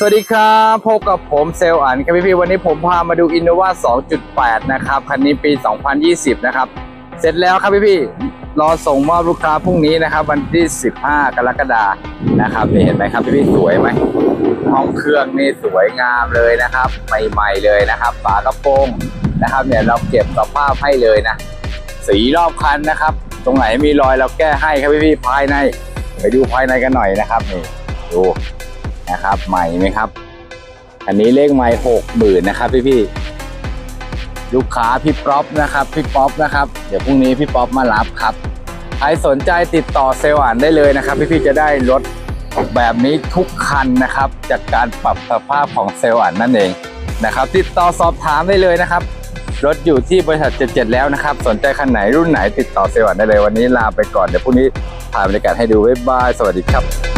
สวัสดีครับพบกับผมเซลล์อันครับพี่ๆวันนี้ผมพามาดู Innova 2.8 นะครับคันนี้ปี 2020 นะครับ เสร็จแล้วครับพี่ๆรอส่งมอบลูกค้าพรุ่งนี้นะครับ วันที่ 15 กรกฎานะครับนี่เห็นไหมครับพี่ๆสวยไหมห้องเครื่องนี่สวยงามเลยนะครับใหม่ๆเลยนะครับฝากระโปรงนะครับเนี่ยเราเก็บสภาพให้เลยนะ สีรอบคันนะครับ ตรงไหนมีรอยเราแก้ให้ครับพี่ๆภายใน ไปดูภายในกันหน่อยนะครับนี่ดู นะครับ ใหม่ไหมครับ อันนี้เลขไม้หกหมื่นนะครับพี่พี่ลูกค้าพี่ป๊อปนะครับพี่ป๊อปนะครับ เดี๋ยวพรุ่งนี้พี่ป๊อปมารับครับ ใครสนใจติดต่อเซลล์อ่านได้เลยนะครับ พี่พี่จะได้รถแบบนี้ทุกคันนะครับ จากการปรับสภาพของเซลล์อ่านนั่นเองนะครับ ติดต่อสอบถามได้เลยนะครับรถอยู่ที่บริษัท 77 แล้วนะครับ สนใจคันไหนรุ่นไหนติดต่อเซลล์อ่านได้เลยวันนี้ลาไปก่อน เดี๋ยวพรุ่งนี้ถ่ายบรรยากาศให้ดูบ๊ายบาย สวัสดีครับ